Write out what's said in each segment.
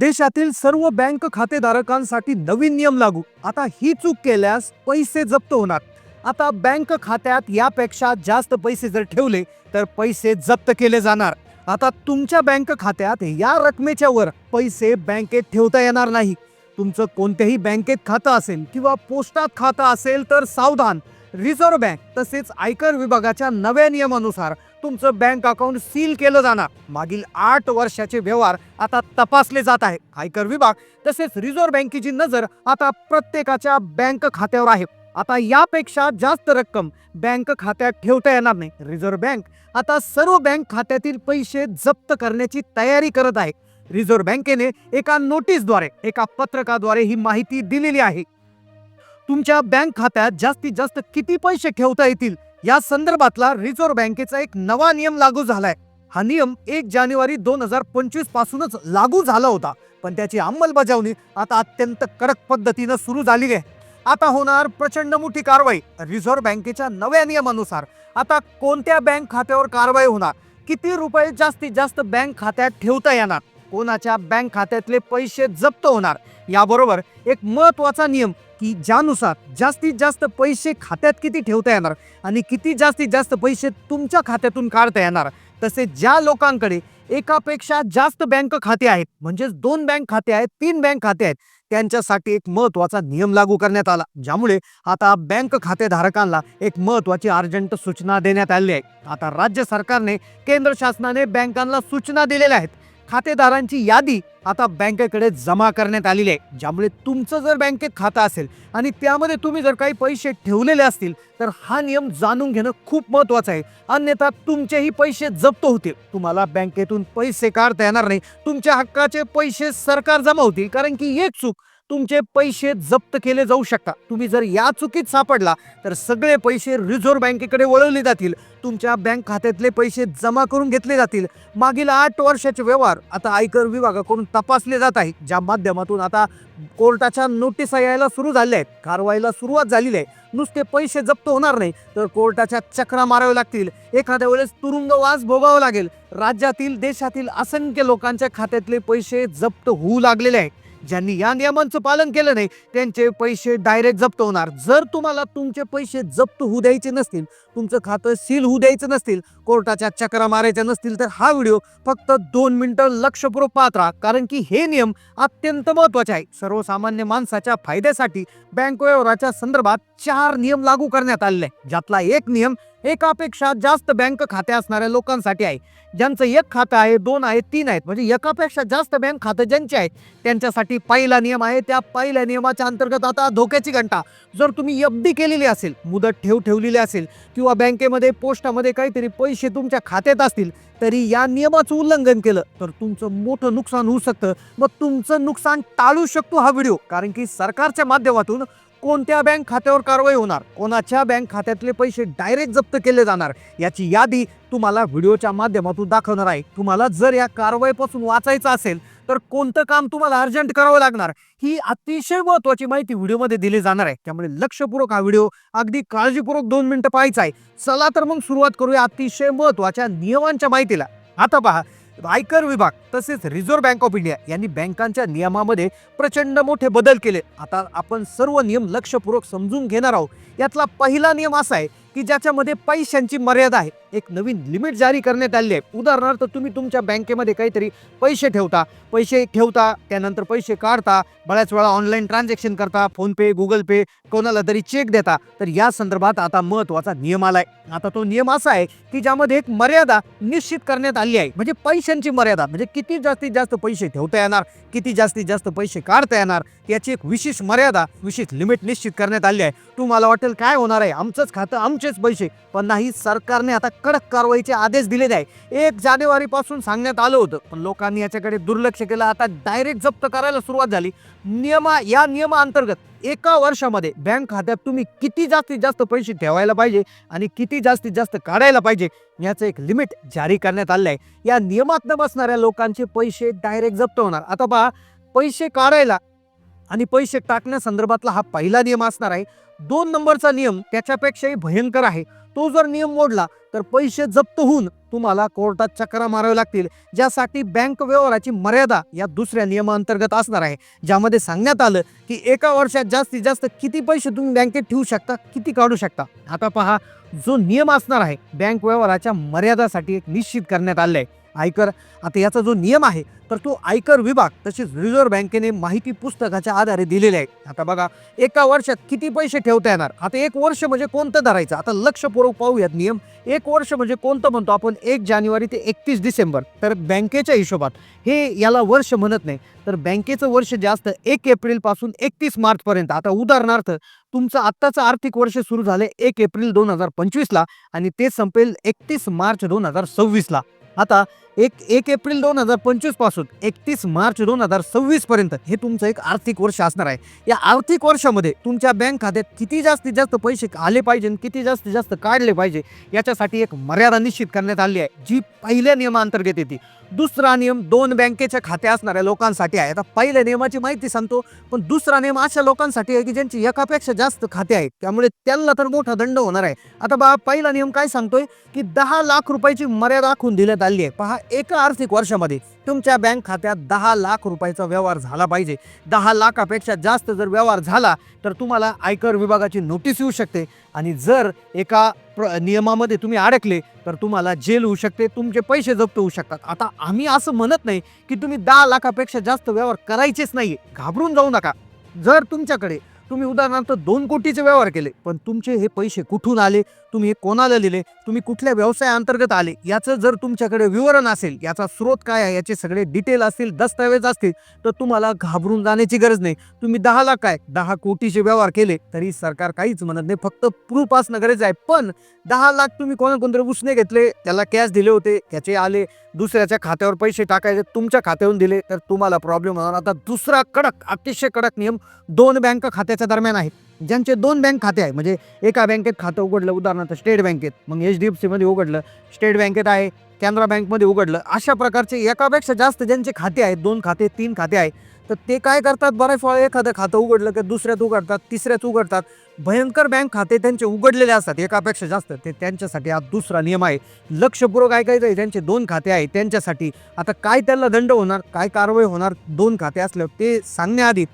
देशातील सर्व बँक खातेधारकांसाठी नवीन नियम लागू. आता ही चूक केल्यास पैसे जप्त होणार. आता बँक खात्यात यापेक्षा जास्त पैसे जर ठेवले तर पैसे जप्त केले जाणार. आता तुमच्या बँक खात्यात या रकमेच्या वर पैसे बँकेत ठेवता येणार नाही. तुमचं कोणत्याही बँकेत खातं असेल किंवा पोस्टात खातं असेल तर सावधान. रिझर्व्ह बँक तसेच आयकर विभागाच्या नव्या नियमानुसार तुमचं बँक अकाउंट सील केलं जाणार. मागील आठ वर्षाचे व्यवहार आता तपासले जात आहे आयकर विभाग तसेच रिझर्व्ह बँकेची नजर आता प्रत्येकाच्या बँक खात्यावर आहे. आता यापेक्षा जास्त रक्कम बँक खात्यात ठेवता येणार नाही. रिझर्व्ह बँक आता सर्व बँक खात्यातील पैसे जप्त करण्याची तयारी करत आहे. रिझर्व्ह बँकेने एका नोटीसद्वारे एका पत्रकाद्वारे ही माहिती दिलेली आहे. तुमच्या बँक खात्यात जास्तीत जास्त किती पैसे ठेवता येतील? या संदर्भातला रिझर्व्ह बँकेचा एक नवा नियम लागू झालाय. हा नियम एक जानेवारी दोन हजार पंचवीस पासूनच लागू झाला होता. पण त्याची अंमलबजावणी आता अत्यंत कडक पद्धतीनं सुरू झाली आहे. आता होणार प्रचंड मोठी कारवाई. रिझर्व्ह बँकेच्या नव्या नियमानुसार आता कोणत्या बँक खात्यावर कारवाई होणार? किती रुपये जास्तीत जास्त बँक खात्यात ठेवता येणार? कोणाच्या बँक खात्यातले पैसे जप्त होणार? याबरोबर एक महत्त्वाचा नियम की ज्यानुसार जास्तीत जास्त पैसे खात्यात किती ठेवता येणार आणि किती जास्तीत जास्त पैसे तुमच्या खात्यातून काढता येणार तसेच ज्या लोकांकडे एकापेक्षा जास्त बँक खाते आहेत म्हणजेच दोन बँक खाते आहेत तीन बँक खाते आहेत त्यांच्यासाठी एक महत्त्वाचा नियम लागू करण्यात आला ज्यामुळे आता बँक खातेधारकांना एक महत्वाची अर्जंट सूचना देण्यात आली आहे. आता राज्य सरकारने केंद्र शासनाने बँकांना सूचना दिलेल्या आहेत खातेदारांची यादी आता बँकेकडे जमा करण्यात आलेली आहे. ज्यामुळे तुमचं जर बँकेत खातं असेल आणि त्यामध्ये तुम्ही जर काही पैसे ठेवलेले असतील तर हा नियम जाणून घेणं खूप महत्वाचं आहे. अन्यथा तुमचेही पैसे जप्त होतील. तुम्हाला बँकेतून पैसे काढता येणार नाही. तुमच्या हक्काचे पैसे सरकार जमा होतील. कारण की एक चूक तुमचे पैसे जप्त केले जाऊ शकतात. तुम्ही जर या चुकीत सापडला तर सगळे पैसे रिझर्व्ह बँकेकडे वळवले जातील. तुमच्या बँक खात्यातले पैसे जमा करून घेतले जातील. मागील आठ वर्षाचे व्यवहार आता आयकर विभागाकडून तपासले जात आहे ज्या माध्यमातून आता कोर्टाच्या नोटिसा यायला सुरू झाल्या आहेत. कारवाईला सुरुवात झालेली आहे. नुसते पैसे जप्त होणार नाही तर कोर्टाच्या चक्रा माराव्या लागतील. एखाद्या वेळेस तुरुंगवास भोगावा लागेल. राज्यातील देशातील असंख्य लोकांच्या खात्यातले पैसे जप्त होऊ लागलेले आहेत. ज्यांनी या नियमांचं पालन केलं नाही त्यांचे पैसे डायरेक्ट जप्त होणार. जर तुम्हाला तुमचे पैसे जप्त होऊ द्यायचे नसतील तुमचं खातं सील होऊ द्यायचं नसतील कोर्टाच्या चक्रा मारायच्या नसतील तर हा व्हिडिओ फक्त दोन मिनिटं लक्षपूर्वक पाहत राहा. कारण की हे नियम अत्यंत महत्त्वाचे आहे सर्वसामान्य माणसाच्या फायद्यासाठी बँक व्यवहाराच्या संदर्भात चार नियम लागू करण्यात आलेले ज्यातला एक नियम एकापेक्षा जास्त बँक खाते असणाऱ्या लोकांसाठी आहे. ज्यांचं एक खातं आहे दोन आहे तीन आहेत. म्हणजे एकापेक्षा जास्त बँक खातं ज्यांचे आहेत त्यांच्यासाठी पहिला नियम आहे. त्या पहिल्या नियमाच्या अंतर्गत आता धोक्याची घंटा. जर तुम्ही एफ डी केलेली असेल मुदत ठेव ठेवलेली असेल किंवा बँकेमध्ये पोस्टामध्ये काहीतरी पैसे तुमच्या खात्यात असतील तरी या नियमाचं उल्लंघन केलं तर तुमचं मोठं नुकसान होऊ शकतं. मग तुमचं नुकसान टाळू शकतो हा व्हिडिओ. कारण की सरकारच्या माध्यमातून कोणत्या बँक खात्यावर कारवाई होणार? कोणाच्या बँक खात्यातले पैसे डायरेक्ट जप्त केले जाणार? याची यादी तुम्हाला व्हिडिओच्या माध्यमातून दाखवणार आहे. तुम्हाला जर या कारवाईपासून वाचायचं असेल तर कोणतं काम तुम्हाला अर्जंट करावं लागणार? ही अतिशय महत्वाची माहिती व्हिडिओमध्ये दिली जाणार आहे. त्यामुळे लक्षपूर्वक हा व्हिडिओ अगदी काळजीपूर्वक दोन मिनिटं पाहायचा आहे. चला तर मग सुरुवात करूया अतिशय महत्त्वाच्या नियमांच्या माहितीला. आता पहा आयकर विभाग तसेच रिझर्व्ह बँक ऑफ इंडिया यांनी बँकांच्या नियमामध्ये प्रचंड मोठे बदल केले. आता आपण सर्व नियम लक्षपूर्वक समजून घेणार आहोत. यातला पहिला नियम असा आहे की ज्याच्यामध्ये पैशांची मर्यादा आहे. एक नवीन लिमिट जारी करण्यात आली आहे. उदाहरणार्थ तुम्ही तुमच्या बँकेमध्ये काहीतरी पैसे ठेवता. पैसे ठेवता त्यानंतर पैसे काढता. बऱ्याच वेळा ऑनलाईन ट्रान्झॅक्शन करता. फोनपे गुगल पे कोणाला तरी चेक देता. तर या संदर्भात आता महत्त्वाचा नियम आलाय. आता तो नियम असा आहे की ज्यामध्ये एक मर्यादा निश्चित करण्यात आली आहे. म्हणजे पैशांची मर्यादा. म्हणजे किती जास्तीत जास्त पैसे ठेवता येणार किती जास्तीत जास्त पैसे काढता येणार याची एक विशेष मर्यादा विशेष लिमिट निश्चित करण्यात आली आहे. तुम्हाला वाटेल काय होणार आहे? आमचंच खातं आमचेच पैसे पण नाही सरकारने आता कडक कारवाईचे आदेश दिलेले आहे एक जानेवारी पासून सांगण्यात आलं होतं पण लोकांनी याच्याकडे दुर्लक्ष केलं. आता डायरेक्ट जप्त करायला सुरुवात झाली. नियमा या नियमाअंतर्गत एका वर्षामध्ये बँक खात्यात तुम्ही किती जास्तीत जास्त पैसे ठेवायला पाहिजे आणि किती जास्तीत जास्त काढायला पाहिजे याचं एक लिमिट जारी करण्यात आलं आहे या नियमात न बसणाऱ्या लोकांचे पैसे डायरेक्ट जप्त होणार. आता पहा पैसे काढायला आणि पैसे टाकण्यासंदर्भातला हा पहिला नियम असणार आहे. दोन नंबरचा नियम त्याच्यापेक्षाही भयंकर आहे. तो जर नियम मोडला तर पैसे जप्त होऊन तुम्हाला कोर्टात चक्रा मारावे लागतील. ज्यासाठी बँक व्यवहाराची मर्यादा या दुसऱ्या नियमाअंतर्गत असणार आहे. ज्यामध्ये सांगण्यात आलं की एका वर्षात जास्तीत जास्त किती पैसे तुम्ही बँकेत ठेवू शकता किती काढू शकता? आता पहा जो नियम असणार आहे बँक व्यवहाराच्या मर्यादासाठी एक निश्चित करण्यात आले आहे आयकर. आता याचा जो नियम आहे तर तो आयकर विभाग तसेच रिझर्व्ह बँकेने माहिती पुस्तकाच्या आधारे दिलेले आहे आता बघा एका वर्षात किती पैसे ठेवता येणार? आता एक वर्ष म्हणजे कोणतं धरायचं? आता लक्षपूर्वक पाहूयात नियम. एक वर्ष म्हणजे कोणतं म्हणतो आपण? एक जानेवारी ते एकतीस डिसेंबर. तर बँकेच्या हिशोबात हे याला वर्ष म्हणत नाही. तर बँकेचं वर्ष जास्त एक एप्रिलपासून एकतीस मार्चपर्यंत आता उदाहरणार्थ तुमचं आत्ताचं आर्थिक वर्ष सुरू झाले एक एप्रिल दोन हजार पंचवीसला आणि ते संपेल एकतीस मार्च दोन हजार सव्वीसला. आता एक एक एप्रिल दोन हजार पंचवीसपासून एकतीस मार्च दोन हजार सव्वीस पर्यंत हे तुमचं एक आर्थिक वर्ष असणार आहे. या आर्थिक वर्षामध्ये तुमच्या बँक खात्यात किती जास्तीत जास्त पैसे आले पाहिजे आणि किती जास्तीत जास्त काढले पाहिजे याच्यासाठी एक मर्यादा निश्चित करण्यात आली आहे जी पहिल्या नियमाअंतर्गत येते. दुसरा नियम दोन बँकेच्या खाते असणाऱ्या लोकांसाठी आहे. आता पहिल्या नियमाची माहिती सांगतो पण दुसरा नियम अशा लोकांसाठी आहे की ज्यांची एकापेक्षा जास्त खाते आहेत त्यामुळे त्यांना तर मोठा दंड होणार आहे. आता बा पहिला नियम काय सांगतोय की दहा लाख रुपयाची मर्यादा आखून देण्यात आली आहे. पहा एका आर्थिक वर्षामध्ये तुमच्या बँक खात्यात दहा लाख रुपयाचा व्यवहार झाला पाहिजे. दहा लाखापेक्षा जास्त जर व्यवहार झाला तर तुम्हाला आयकर विभागाची नोटीस येऊ शकते. आणि जर एका प्र नियमामध्ये तुम्ही अडकले तर तुम्हाला जेल होऊ शकते तुमचे पैसे जप्त होऊ शकतात. आता आम्ही असं म्हणत नाही की तुम्ही दहा लाखापेक्षा जास्त व्यवहार करायचेच नाही घाबरून जाऊ नका. जर तुमच्याकडे तुम्ही उदाहरणार्थ दोन कोटीचे व्यवहार केले पण तुमचे हे पैसे कुठून आले? तुम्ही हे कोणाला दिले? तुम्ही कुठल्या व्यवसायाअंतर्गत आले? याचं जर तुमच्याकडे विवरण असेल याचा स्रोत काय आहे? याचे सगळे डिटेल असतील दस्तऐवज असतील तर तुम्हाला घाबरून जाण्याची गरज नाही. तुम्ही दहा लाख काय? दहा कोटीचे व्यवहार केले तरी सरकार काहीच म्हणत नाही. फक्त प्रूफ असणं गरज आहे. पण दहा लाख तुम्ही कोणा कोणतरी उसने घेतले त्याला कॅश दिले होते त्याचे आले दुसऱ्याच्या खात्यावर पैसे टाकायचे तुमच्या खात्यावरून दिले तर तुम्हाला प्रॉब्लेम होणार. आता दुसरा कडक अतिशय कडक नियम दोन बँक खात्याच्या दरम्यान आहे ज्यांचे दोन बँक खाते आहे म्हणजे एका बँकेत खातं उघडलं उदाहरणार्थ स्टेट बँकेत मग एच डी एफ सीमध्ये उघडलं स्टेट बँकेत आहे कॅनरा बँकमध्ये उघडलं. अशा प्रकारचे एकापेक्षा जास्त ज्यांचे खाते आहेत दोन खाते तीन खाते आहे तर ते काय करतात? बऱ्याच वेळा एखादं खातं उघडलं की दुसऱ्यात उघडतात तिसऱ्यात उघडतात. भयंकर बँक खाते त्यांचे उघडलेले असतात एकापेक्षा जास्त. ते त्यांच्यासाठी हा दुसरा नियम आहे. लक्षपूर्वक ऐकायचं आहे त्यांचे दोन खाते आहे त्यांच्यासाठी. आता काय त्याला दंड होणार काय कारवाई होणार दोन खाते असल्यावर ते सांगण्याआधी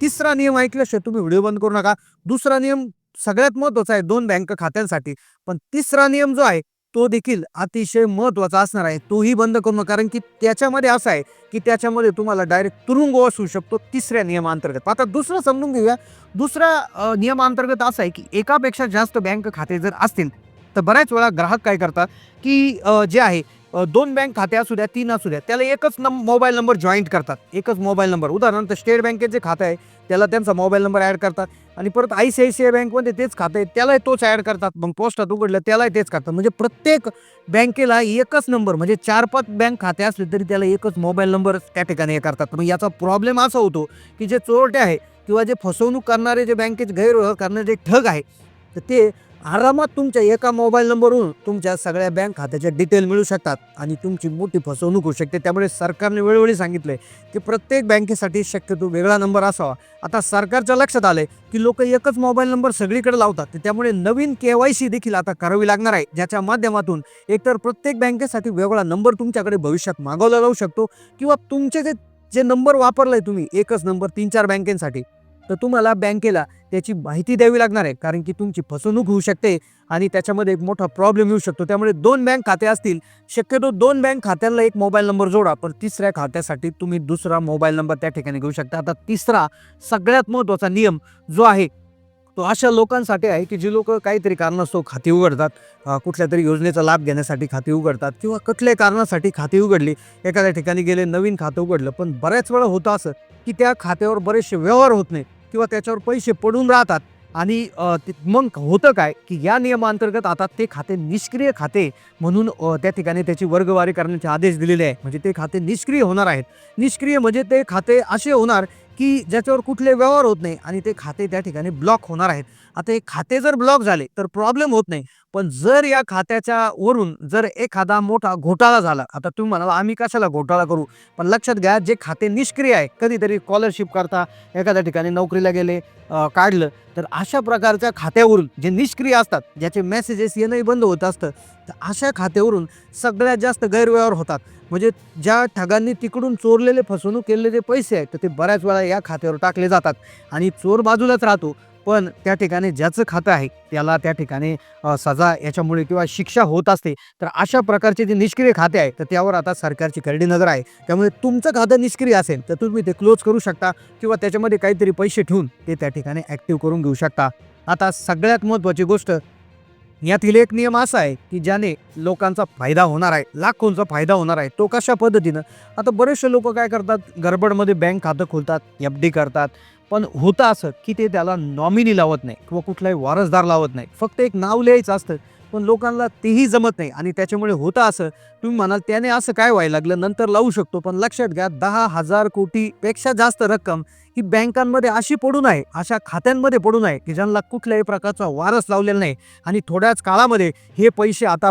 तिसरा नियम ऐकल्याशिवाय तुम्ही व्हिडिओ बंद करू नका. दुसरा नियम सगळ्यात महत्त्वाचा आहे दोन बँक खात्यांसाठी. पण तिसरा नियम जो आहे तो देखील अतिशय महत्त्वाचा असणार आहे. तोही बंद करू नका. कारण की त्याच्यामध्ये असं आहे की त्याच्यामध्ये तुम्हाला डायरेक्ट तुरुंगवास होऊ शकतो तिसऱ्या नियमांतर्गत. आता दुसरं समजून घेऊया. दुसऱ्या नियमांतर्गत असं आहे की एकापेक्षा जास्त बँक खाते जर असतील तर बऱ्याच वेळा ग्राहक काय करतात की जे आहे दोन बँक खाते असू द्या तीन असू द्या त्याला एकच नंब मोबाईल नंबर जॉईंट करतात. एकच मोबाईल नंबर उदाहरणार्थ स्टेट बँकेत जे खातं आहे त्याला त्यांचा मोबाईल नंबर ॲड करतात. आणि परत I C I C I बँकमध्ये तेच खातं आहे त्यालाही तोच ॲड करतात. मग पोस्टात उघडलं त्यालाही तेच करतात. म्हणजे प्रत्येक बँकेला एकच नंबर म्हणजे चार पाच बँक खाते असले तरी त्याला एकच मोबाईल नंबर त्या ठिकाणी हे करतात. मग याचा प्रॉब्लेम असा होतो की जे चोरटे आहे किंवा जे फसवणूक करणारे जे बँकेचे गैरव्यवहार करणारे जे ठग आहे तर ते आरामात तुमच्या एका मोबाईल नंबरवरून तुमच्या सगळ्या बँक खात्याच्या डिटेल मिळू शकतात आणि तुमची मोठी फसवणूक होऊ शकते. त्यामुळे सरकारने वेळोवेळी सांगितलं आहे की प्रत्येक बँकेसाठी शक्यतो वेगळा नंबर असावा. आता सरकारच्या लक्षात आले की लोक एकच मोबाईल नंबर सगळीकडे लावतात. त्यामुळे नवीन के वाय सी देखील आता करावी लागणार आहे. ज्याच्या माध्यमातून एकतर प्रत्येक बँकेसाठी वेगळा नंबर तुमच्याकडे भविष्यात मागवला जाऊ शकतो किंवा तुमचे जे जे नंबर वापरलाय तुम्ही एकच नंबर तीन चार बँकेसाठी तर तुम्हाला बँकेला त्याची माहिती द्यावी लागणार आहे. कारण की तुमची फसवणूक होऊ शकते आणि त्याच्यामध्ये एक मोठा प्रॉब्लेम येऊ शकतो. त्यामुळे दोन बँक खाते असतील. शक्यतो दोन बँक खात्याला एक मोबाईल नंबर जोडा. पण तिसऱ्या खात्यासाठी तुम्ही दुसरा मोबाईल नंबर त्या ठिकाणी घेऊ शकता. आता तिसरा सगळ्यात महत्त्वाचा नियम जो आहे तो अशा लोकांसाठी आहे की जी लोक काहीतरी कारणास्तव खाती उघडतात. कुठल्या तरी योजनेचा लाभ घेण्यासाठी खाती उघडतात किंवा कुठल्याही कारणासाठी खाती उघडली. एखाद्या ठिकाणी गेले नवीन खातं उघडलं. पण बऱ्याच वेळा होतं असं की त्या खात्यावर बरेचसे व्यवहार होत नाही. किंवा त्याच्यावर पैसे पडून राहतात. आणि मग होतं काय की या नियमांतर्गत आता ते खाते निष्क्रिय खाते म्हणून त्या ठिकाणी त्याची वर्गवारी करण्याचे आदेश दिलेले आहे म्हणजे ते खाते निष्क्रिय होणार आहेत. निष्क्रिय म्हणजे ते खाते असे होणार की ज्याच्यावर कुठले व्यवहार होत नाही आणि ते खाते त्या ठिकाणी ब्लॉक होणार आहेत. आता हे खाते जर ब्लॉक झाले तर प्रॉब्लेम होत नाही. पण जर या खात्याच्या वरून जर एखादा मोठा घोटाळा झाला आता तुम्ही म्हणाला आम्ही कशाला घोटाळा करू? पण लक्षात घ्या जे खाते निष्क्रिय आहे कधीतरी स्कॉलरशिप करता एखाद्या ठिकाणी नोकरीला गेले काढलं तर अशा प्रकारच्या खात्यावरून जे निष्क्रिय असतात ज्याचे मेसेजेस येणंही बंद होत असतं तर अशा खात्यावरून सगळ्यात जास्त गैरव्यवहार होतात. म्हणजे ज्या ठगांनी तिकडून चोरलेले फसवणूक केलेले पैसे आहेत तर ते बऱ्याच वेळा या खात्यावर टाकले जातात. आणि चोर बाजूलाच राहतो. पण त्या ठिकाणी ज्याचं खातं आहे त्याला त्या ठिकाणी सजा याच्यामुळे किंवा शिक्षा होत असते. तर अशा प्रकारचे जे निष्क्रिय खाते आहे तर त्यावर आता सरकारची करडी नजर आहे. त्यामुळे तुमचं खातं निष्क्रिय असेल तर तुम्ही ते क्लोज करू शकता किंवा त्याच्यामध्ये काहीतरी पैसे ठेवून ते त्या ठिकाणी ॲक्टिव्ह करून घेऊ शकता. आता सगळ्यात महत्त्वाची गोष्ट यातील एक नियम असा आहे की ज्याने लोकांचा फायदा होणार आहे लाखोंचा फायदा होणार आहे तो कशा पद्धतीनं? आता बरेचसे लोक काय करतात गडबडमध्ये बँक खातं खोलतात एफ डी करतात पण होतं असं की ते त्याला नॉमिनी लावत नाही किंवा कुठलाही वारसदार लावत नाही. फक्त एक नाव लिहायचं असतं पण लोकांना तेही जमत नाही. आणि त्याच्यामुळे होतं असं तुम्ही म्हणाल त्याने असं काय व्हायला लागलं? नंतर लावू शकतो पण लक्षात घ्या दहा हजार कोटीपेक्षा जास्त रक्कम ही बँकांमध्ये अशी पडून आहे अशा खात्यांमध्ये पडून आहे की ज्यांना कुठल्याही प्रकारचा वारस लावलेला नाही. आणि थोड्याच काळामध्ये हे पैसे आता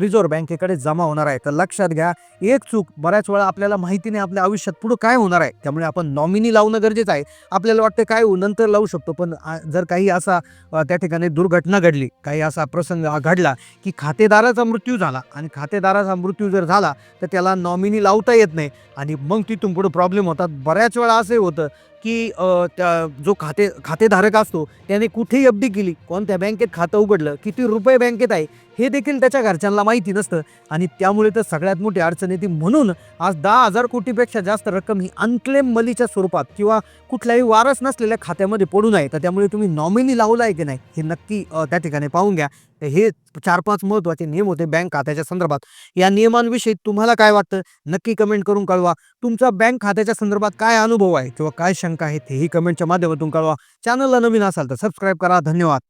रिझर्व्ह बँकेकडे जमा होणार आहे तर लक्षात घ्या एक चूक बऱ्याच वेळा आपल्याला माहिती नाही आपल्या आयुष्यात पुढं काय होणार आहे. त्यामुळे आपण नॉमिनी लावणं गरजेचं आहे. आपल्याला वाटतं काय होऊ नंतर लावू शकतो. पण जर काही असा त्या ठिकाणी दुर्घटना घडली काही असा प्रसंग घडला की खातेदाराचा मृत्यू झाला आणि खातेदाराचा मृत्यू जर झाला तर त्याला नॉमिनी लावता येत नाही. आणि मग तिथून पुढे प्रॉब्लेम होतात. बऱ्याच वेळा असंही होतं की त्या जो खाते खातेधारक असतो त्याने कुठेही एफ डी केली कोणत्या बँकेत खातं उघडलं किती रुपये बँकेत आहे हे देखील त्याच्या घरच्यांना माहिती नसतं. आणि त्यामुळे तर सगळ्यात मोठी अडचण येते म्हणून आज दहा हजार कोटीपेक्षा जास्त रक्कम ही अनक्लेम मलीच्या स्वरूपात किंवा कुठल्याही वारस नसलेल्या खात्यामध्ये पडून आहे. तर त्यामुळे तुम्ही नॉमिनी लावला आहे की नाही हे नक्की त्या ठिकाणी पाहून घ्या. हे चार पाच महत्त्वाचे नियम होते बँक खात्याच्या संदर्भात. या नियमांविषयी तुम्हाला काय वाटतं? नक्की कमेंट करून कळवा. तुमचा बँक खात्याच्या संदर्भात काय अनुभव आहे? किंवा काय शंका आहेत तेही कमेंटच्या माध्यमातून कळवा. चॅनलला नवीन असाल तर सबस्क्राईब करा. धन्यवाद.